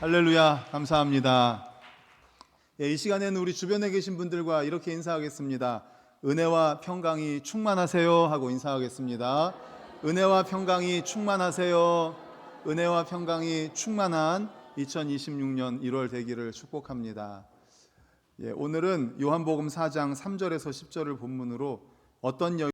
할렐루야, 감사합니다. 예, 이 시간에는 우리 주변에 계신 분들과 이렇게 인사하겠습니다. 은혜와 평강이 충만하세요 하고 인사하겠습니다. 은혜와 평강이 충만하세요. 은혜와 평강이 충만한 2026년 1월 되기를 축복합니다. 예, 오늘은 요한복음 4장 3절에서 10절을 본문으로 어떤 여